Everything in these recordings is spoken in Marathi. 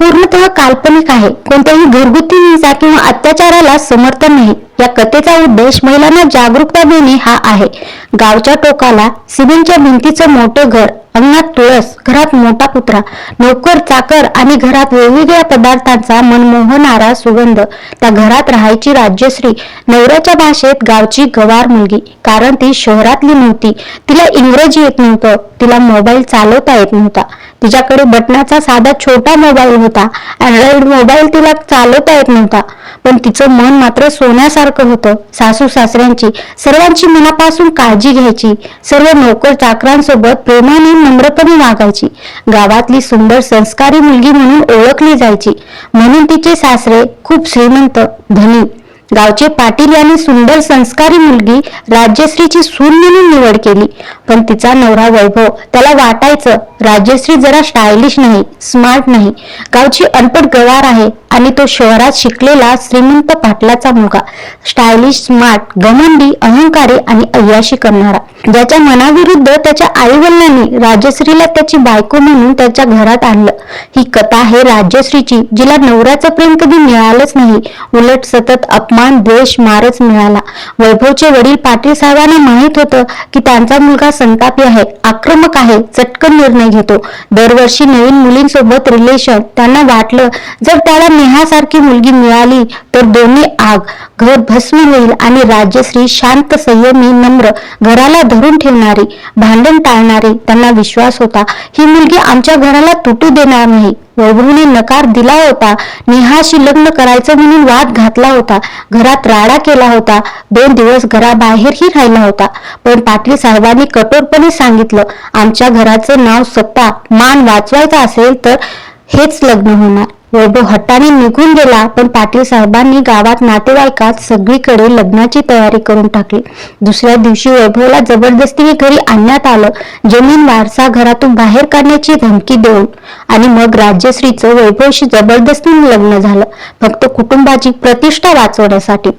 पूर्णतः काल्पनिक आहे. कोणत्याही घरगुती हिंसा किंवा अत्याचाराला समर्थन नाही. या कथेचा उद्देश महिलांना जागरूकता देणे हा आहे. गावच्या टोकाला सिमेंटच्या भिंतीचं मोठं घर अंगणात तुळस घरात मोठा कुत्रा नोकर चाकर आणि घरात वेगवेगळ्या पदार्थांचा मनमोहणारा सुगंध. त्या घरात राहायची राज्यश्री नवऱ्याच्या भाषेत गावची गवार मुलगी कारण ती शहरातली नव्हती. तिला इंग्रजी येत नव्हतं तिला मोबाईल चालवता येत नव्हता. तिच्याकडे बटनाचा साधा छोटा मोबाईल होता. अँड्रॉइड मोबाईल तिला चालवता येत नव्हता. पण तिचं मन मात्र सोन्यासारखं होतं. सासू सासऱ्यांची सर्वांची मनापासून काळजी घ्यायची. सर्व नोकर चाकरांसोबत प्रेमाने नम्रपणे वागायची. गावातली सुंदर संस्कारी मुलगी म्हणून ओळखली जायची. म्हणून तिचे सासरे खूप श्रीमंत धनी. गावचे पाटील यांनी सुंदर संस्कारी मुलगी राज्यश्रीची सून म्हणून निवड केली. पण तिचा नवरा वैभव त्याला वाटायचं राज्यश्री जरा स्टायलिश नाही स्मार्ट नाही. गावची अनपट गवार आहे. आणि तो शहरात शिकलेला श्रीमंत पाटलाचा मुलगा. स्टायलिश स्मार्ट घमंडी अहंकारी आणि अय्याशी करणारा. ज्याच्या मनाविरुद्ध त्याच्या आई वडिलांनी राजश्रीला त्याची बायको म्हणून त्याच्या घरात आणलं. ही कथा आहे राजश्रीची जिला नवऱ्याचं प्रेम कधी मिळालंच नाही. उलट सतत अपमान द्वेष मारच मिळाला. वैभवचे वडील पाटील साहेबांना माहीत होतं की त्यांचा मुलगा संतापी आहे आक्रमक आहे चटकन निर्णय घेतो. दरवर्षी नवीन मुलींसोबत रिलेशन त्यांना वाटलं जर त्याला स्नेहासारखी मुलगी मिळाली तर दोन्ही आग घर भस्मी होईल आणि राजश्री शांत संयमी नम्र घराला धरून ठेवणारी भांडण टाळणारी त्यांना विश्वास होता. ही मुलगी आमच्या घराला तुटू देणार नाही. वैभवने नकार दिला होता. नेहाशी लग्न करायचं म्हणून वाद घातला होता. घरात राडा केला होता. दोन दिवस घराबाहेरही राहिला होता. पण पाटील साहेबांनी कठोरपणे सांगितलं आमच्या घराचं नाव सत्ता मान वाचवायचा असेल तर हेच लग्न होणार. वैभव हट्टाने निघून गेला पण पाटील साहेबांनी गावात नातेवाईकात सगळीकडे लग्नाची तयारी करून टाकली. दुसऱ्या दिवशी वैभवला जबरदस्तीने घरी आणण्यात आलं. जमीन वारसा घरातून बाहेर काढण्याची धमकी देऊन आणि मग राज्यश्रीचं वैभवशी जबरदस्तीने लग्न झालं. फक्त कुटुंबाची प्रतिष्ठा वाचवण्यासाठी.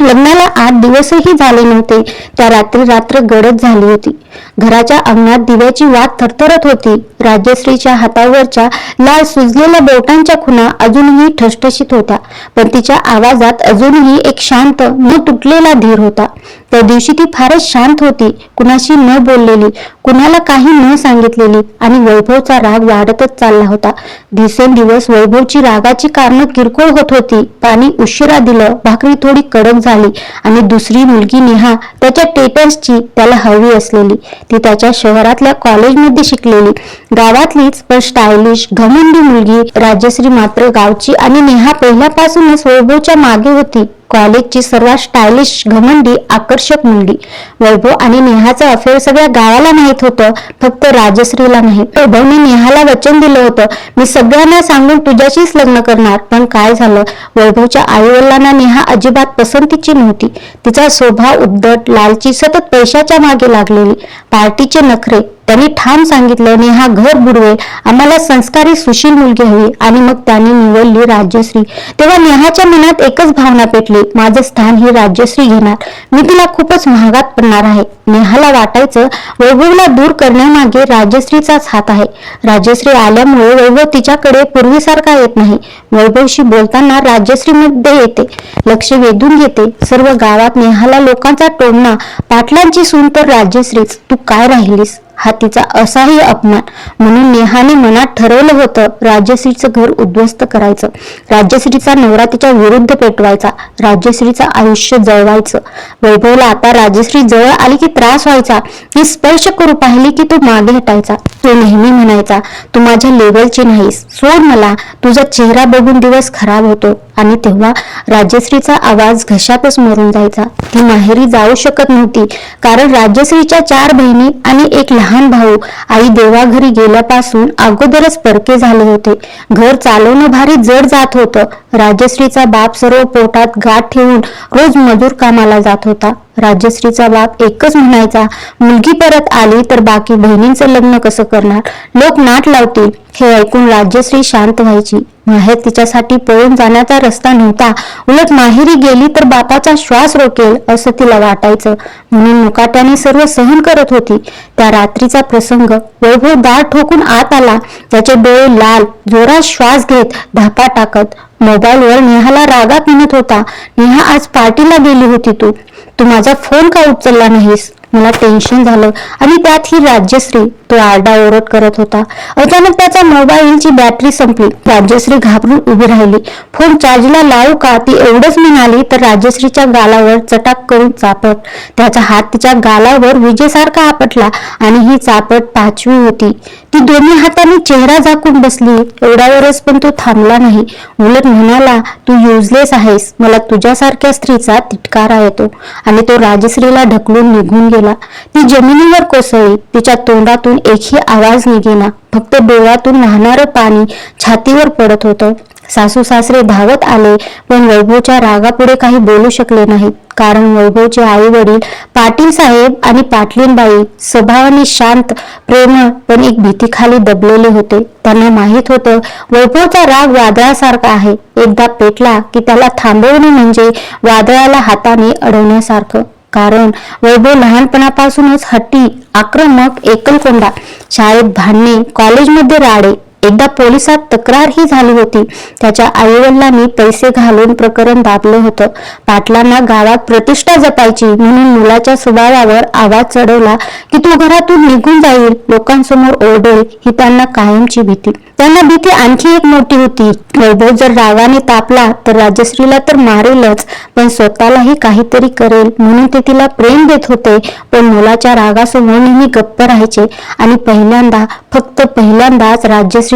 लग्नाला आठ दिवसही झाले नव्हते. त्या रात्री रात्र गडद झाली होती. घराच्या अंगणात दिव्याची वाट थरथरत होती. राजश्रीच्या हातावरच्या लाल सुजलेल्या बोटांच्या खुणा अजूनही ठसठशीत होत्या. पण तिच्या आवाजात अजूनही एक शांत न तुटलेला धीर होता. त्या दिवशी ती फारच शांत होती. कुणाशी न बोललेली कुणाला काही न सांगितलेली आणि वैभवचा राग वाढतच चालला होता. दिवसेंदिवस वैभवची रागाची कारणं किरकोळ होत होती. पाणी उशिरा दिलं भाकरी थोडी कडक झाली आणि दुसरी मुलगी नेहा त्याच्या टेटर्सची त्याला हवी असलेली. ती त्याच्या शहरातल्या कॉलेजमध्ये शिकलेली. गावातलीच पण स्टायलिश घमंडी मुलगी राजश्री मात्र गावची आणि नेहा पहिल्यापासूनच वैभवच्या मागे होती. कॉलेजची सर्वात स्टायलिश घमंडी आकर्षक मुलगी. वैभव आणि नेहाचं अफेअर सगळ्या गावाला माहीत होतं फक्त राजश्रीला नाही. वैभवने नेहाला वचन दिलं होतं. मी सगळ्यांना सांगून तुझ्याशीच लग्न करणार. पण काय झालं? वैभवच्या आईवडिलांना नेहा अजिबात पसंतीची नव्हती. तिचा स्वभाव उद्धट लालची सतत पैशाच्या मागे लागलेली. पार्टीचे नखरे त्यांनी ठाम सांगितलं नेहा घर बुडवेल. आम्हाला संस्कारी सुशील मुलगी हवी आणि मग त्यांनी निवडली राज्यश्री. तेव्हा नेहाच्या मनात एकच भावना पेटली माझं स्थान ही राज्यश्री घेणार. मी तिला खूपच महागात पडणार आहे. नेहाला वाटायचं वैभवला दूर करण्यामागे राजश्रीचाच हात आहे. राजश्री आल्यामुळे वैभव तिच्याकडे पूर्वीसारखा येत नाही. वैभवशी बोलताना राजश्रीमध्ये येते लक्ष वेधून घेते. सर्व गावात नेहाला लोकांचा टोमणा. पाटलांची सून तर राजश्रीच तू काय राहिलीस? हा तिचा असाही अपमान. म्हणून नेहाने मनात ठरवलं होतं राजश्रीचं घर उद्ध्वस्त करायचं. राजश्रीचा नवरा तिच्या विरुद्ध पेटवायचा. राजश्रीचं आयुष्य जळवायचं. वैभवला आता राजश्री जवळ आली की त्रास व्हायचा. ती स्पर्श करू पाहिली की तो मागे हटायचा. तो नेहमी म्हणायचा तू माझ्या लेवलची नाहीस. सोड मला. तुझा चेहरा बघून दिवस खराब होतो. आणि तेव्हा राजश्रीचा आवाज घशातच मरून जायचा. ती माहेरी जाऊ शकत नव्हती. कारण राजश्रीच्या चार बहिणी आणि एक लहान लहान भाऊ आई देवाघरी गेल्यापासून अगोदरच परके झाले होते. घर चालवणं भारी जड जात होतं. राजश्रीचा बाप सर्व पोटात गाठ ठेवून रोज मजूर कामाला जात होता. राजश्रीचा बाप एकच म्हणायचा मुलगी परत आली तर बाकी बहिणींचं लग्न कसं करणार? लोक नाट लावतील. हे ऐकून राजश्री शांत व्हायची. माहेर तिच्यासाठी पळून जाण्याचा रस्ता नव्हता. उलट माहेरी गेली तर बापाचा श्वास रोकेल असं तिला वाटायचं. म्हणून मुकाट्याने सर्व सहन करत होती. त्या रात्रीचा प्रसंग वैभव दार ठोकून आत आला. त्याचे डोळे लाल जोरात श्वास घेत धापा टाकत मोबाईलवर नेहाला रागात म्हणत होता नेहा आज पार्टीला गेली होती तू. तू माझा फोन का उचलला नाहीस? मला टेन्शन झालं. आणि त्यात ही राज्यश्री तो आरडाओरड करत होता. अचानक त्याचा मोबाईलची बॅटरी संपली. राजश्री घाबरून उभी राहिली. फोन चार्जला लावू का? ती एवढंच म्हणाली तर राजश्रीच्या गालावर चटाक करून चापट त्याचा हात तिच्या गालावर विजेसारखा आपटला आणि ही चापट पाचवी होती. ती दोन्ही हाताने चेहरा झाकून बसली. एवढ्यावरच पण तो थांबला नाही. उलट म्हणाला तू युजलेस आहेस. मला तुझ्यासारख्या स्त्रीचा तिटकारा येतो. आणि तो राजश्रीला ढकलून निघून गेला. ती जमिनीवर कोसळली. तिच्या तोंडातून एकही आवाज निघेना फक्त डोळ्यातून वाहणारं पाणी छातीवर पडत होतं. सासू सासरे धावत आले पण वैभवच्या रागापुढे काही बोलू शकले नाहीत. कारण वैभवचे आई वडील पाटील साहेब आणि पाटलींबाई स्वभावाने शांत प्रेमळ पण एक भीतीखाली दबलेले होते. त्यांना माहीत होतं वैभवचा राग वादळासारखा आहे. एकदा पेटला की त्याला थांबवणे म्हणजे वादळाला हाताने अडवण्यासारखं. कारण वैभव लहानपणापासूनच हट्टी आक्रमक एकलकोंडा शाळेत भांडणे कॉलेजमध्ये राडे एकदा पोलिसात तक्रारही झाली होती. त्याच्या आईवडिलांनी पैसे घालून प्रकरण दाबलं होतं. पाटलांना गावात प्रतिष्ठा जपायची म्हणून मुलाच्या स्वभावावर आवाज चढवला की तो घरातून निघून जाईल लोकांसमोर ओरडेल ही त्यांना कायमची भीती. त्यांना भीती आणखी एक मोठी होती. वैभव जर रागाने तापला तर राजश्रीला तर मारेलच पण स्वतःलाही काहीतरी करेल म्हणून ते तिला प्रेम देत होते. पण मुलाच्या रागासमोर नेहमी गप्प राहायचे आणि पहिल्यांदा फक्त पहिल्यांदाच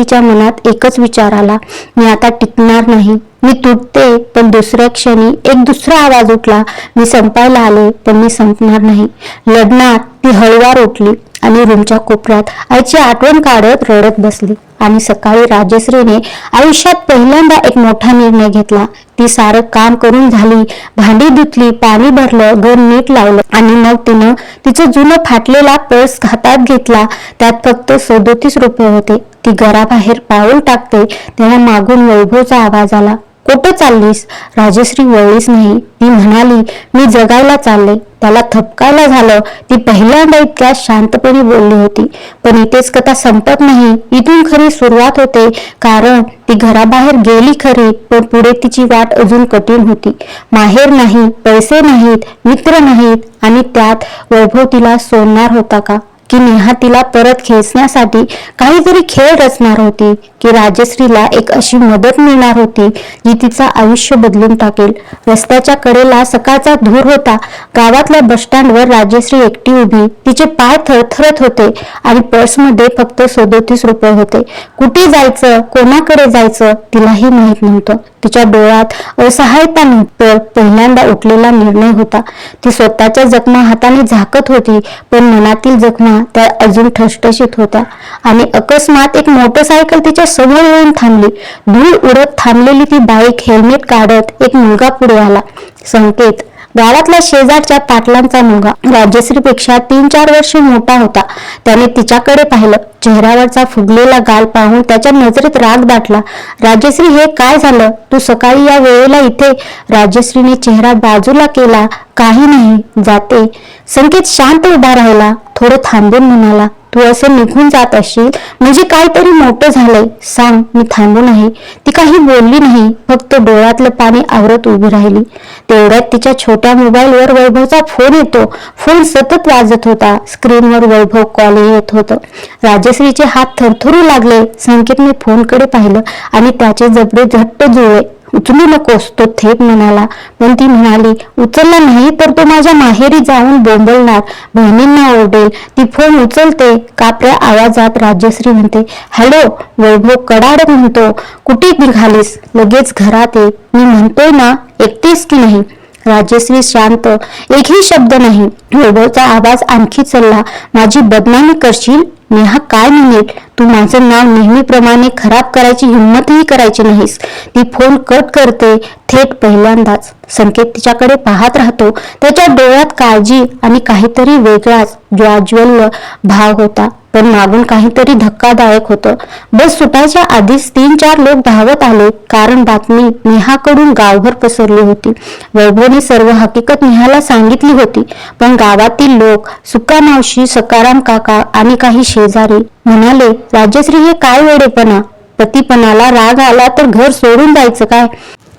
साक्षीच्या मनात एकच विचार आला मी आता टिकणार नाही. मी तुटते पण दुसऱ्या क्षणी एक दुसरा आवाज उठला. मी संपायला आले पण मी संपणार नाही. लढणार ती हळवार उठली. आणि रूमच्या कोपऱ्यात आईची आठवण काढत रडत बसली. आणि सकाळी राजश्रीने आयुष्यात पहिल्यांदा एक मोठा निर्णय घेतला. ती सारं काम करून झाली भांडी धुतली पाणी भरलं घर नीट लावलं आणि मग तिनं तिचं जुनं फाटलेला पर्स हातात घेतला. त्यात फक्त सदोतीस रुपये होते. ती घराबाहेर पाऊल टाकते तेव्हा मागून वैभवचा आवाज आला. कुठं चाललीस. राजश्री वळलीच नाही. ती म्हणाली मी जगायला चालले. त्याला थपकायला झालं. ती पहिल्यांदा इतक्या शांतपणे बोलली होती. पण इथेच कथा संपत नाही. इथून खरी सुरुवात होते. कारण ती घराबाहेर गेली खरी पण पुढे तिची वाट अजून कठीण होती. माहेर नाही पैसे नाहीत मित्र नाहीत आणि त्यात वैभव तिला सोडणार होता का? की नेहा तिला परत खेचण्यासाठी काहीतरी खेळ रचणार होती की राजश्रीला एक अशी मदत मिळणार होती जी तिचं आयुष्य बदलून टाकेल. रस्त्याच्या कडेला सकाळचा धूर होता. गावातल्या बस स्टँडवर राजश्री एकटी उभी तिचे पाय थरथरत होते आणि पर्समध्ये फक्त सदोतीस रुपये होते. कुठे जायचं? कोणाकडे जायचं? तिलाही माहीत नव्हतं. तिच्या डोळ्यात असहायता नव्हतं. पहिल्यांदा उठलेला निर्णय होता. ती स्वतःच्या जखमा हाताने झाकत होती पण मनातील जखमा त्या अजून ठसठशीत होत्या. आणि अकस्मात एक मोटरसायकल तिच्या समोर येऊन थांबली. धूळ उडत थांबलेली ती बाईक हेल्मेट काढत एक मुलगा पुढे आला. संकेत गावातल्या शेजारच्या पाटलांचा मुलगा. राजश्रीपेक्षा तीन चार वर्ष मोठा होता. त्याने तिच्याकडे पाहिलं. चेहऱ्यावरचा फुगलेला गाल पाहून त्याच्या नजरेत राग दाटला. राजश्री हे काय झालं? तू सकाळी या वेळेला इथे राजश्रीने चेहरा बाजूला केला. काही नाही जाते संकेत शांत उभा राहिला. थोडं थांबून म्हणाला तू असे निघून जात असशील? म्हणजे काहीतरी मोठं झालंय. सांग मी थांबू नाही ती काही बोलली नाही फक्त डोळ्यातलं पाणी आवरत उभी राहिली. तेवढ्यात तिच्या छोट्या मोबाईलवर वैभवचा फोन येतो. फोन सतत वाजत होता. स्क्रीनवर वैभव कॉल येत होतं. राजश्रीचे हात थरथरू लागले. संकेतने फोनकडे पाहिलं आणि त्याचे जबडे झट्ट जुळले उचलू नकोस तो थेट म्हणाला. पण ती म्हणाली उचलला नाही तर तो माझ्या माहेरी जाऊन बोंबलणार. बहिणींना ओरडेल ती फोन उचलते. कापऱ्या आवाजात राजश्री म्हणते हॅलो वैभव कडाड म्हणतो. कुठे निघालीस? लगेच घरात ये. मी म्हणतोय ना एकटीस की नाही? राजश्री शांत एकही शब्द नाही. वैभवचा आवाज आणखी चलला माझी बदनामी करशील? नेहा काय म्हणेल? तू माझं नाव नेहमीप्रमाणे खराब करायची हिंमतही करायची नाहीस. ती फोन कट करते थेट पहिल्यांदाच. संकेत तिच्याकडे पाहत राहतो. त्याच्या डोळ्यात काळजी आणि काहीतरी वेगळाच ज्वाज्वल्य भाव होता. पण मागून काहीतरी धक्कादायक होतं. बस सुटायच्या आधीच तीन चार लोक धावत आले. कारण बातमी नेहाकडून गावभर पसरली होती. वैभवने सर्व हकीकत नेहाला सांगितली होती. पण गावातील लोक सुका मावशी सकाराम काका आणि काही शेजारी म्हणाले राजश्री हे काय वेडेपणा? पतीपणाला राग आला तर घर सोडून जायचं काय?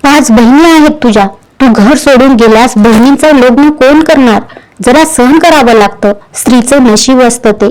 पाच बहिणी आहेत तुझ्या. तू घर सोडून गेल्यास बहिणीचं लग्न कोण करणार? जरा सहन करावं लागतं. स्त्रीचं नशीब असतं ते.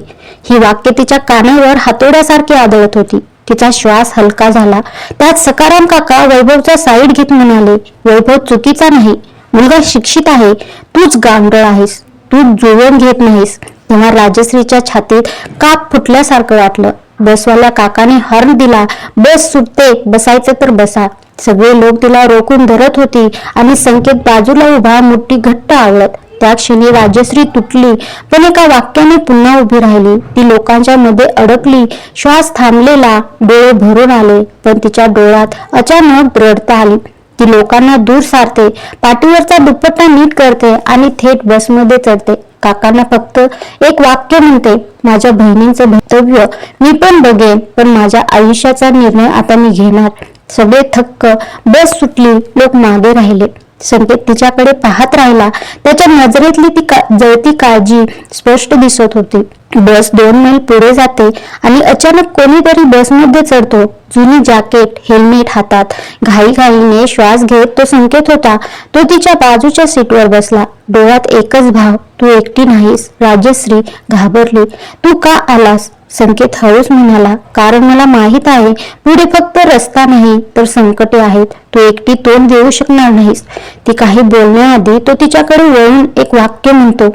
ही वाक्य तिच्या कानावर हातोड्यासारखी आदळत होती. तिचा श्वास हलका झाला. त्यात सकाराम काका वैभवचा साईड घेत म्हणाले वैभव चुकीचा नाही. मुलगा शिक्षित आहे. तूच गांडळ आहेस. तू जुळवून घेत नाहीस. तेव्हा राजश्रीच्या छातीत काप फुटल्यासारखं वाटलं. बसवाल्या काकाने हॉर्न दिला. बस सुटते. बसायचं तर बसा. सगळे लोक तिला रोखून धरत होती आणि संकेत बाजूला उभा मुठी घट्ट आवळत. त्या क्षणी राजश्री तुटली. पण एका वाक्याने पुन्हा उभी राहिली. ती लोकांच्या मध्ये अडकली. श्वास थांबलेला. डोळे भरून आले. पण तिच्या डोळ्यात अचानक रडता आली. ती लोकांना दूर सारते पाठीवरचा दुपट्टा नीट करते आणि थेट बसमध्ये चढते. काकांना फक्त एक वाक्य म्हणते माझ्या बहिणींचं भवितव्य मी पण बघेन पण माझ्या आयुष्याचा निर्णय आता मी घेणार. सगळे थक्क बस सुटली लोक मागे राहिले. संकेत तिच्याकडे पाहत राहिला. त्याच्या नजरेतली ती का- जळती काळजी स्पष्ट दिसत होती. बस दोन मैल पुढे जाते आणि अचानक कोणीतरी बसमध्ये चढतो. जुनी जॅकेट हेल्मेट हातात. घाईघाईने श्वास घेत तो संकेत होता तो तिच्या बाजूच्या सीटवर बसला. डोळ्यात एकच भाव तू एकटी नाहीस. राजश्री घाबरली. तू का आलास? संकेत हळूच म्हणाला कारण मला माहीत आहे पुढे फक्त रस्ता नाही तर संकटे आहेत. तू एकटी तोंड देऊ शकणार नाहीस. ती काही बोलण्याआधी तो तिच्याकडे वळून एक वाक्य म्हणतो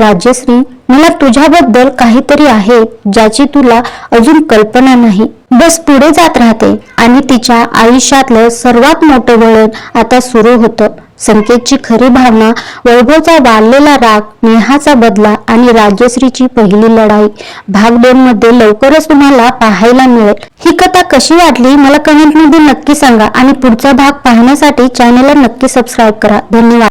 राजश्री मला तुझ्याबद्दल काहीतरी आहे ज्याची तुला अजून कल्पना नाही. बस पुढे जात राहते. आणि तिच्या आयुष्यातलं सर्वात मोठं वळण आता सुरू होतं. संकेतची खरी भावना वैभवचा वाढलेला राग नेहाचा बदला आणि राजश्रीची पहिली लढाई. भाग दोन मध्ये लवकरच तुम्हाला पाहायला मिळेल. ही कथा कशी वाटली मला कमेंटमध्ये नक्की सांगा आणि पुढचा भाग पाहण्यासाठी चॅनलला नक्की सबस्क्राईब करा. धन्यवाद.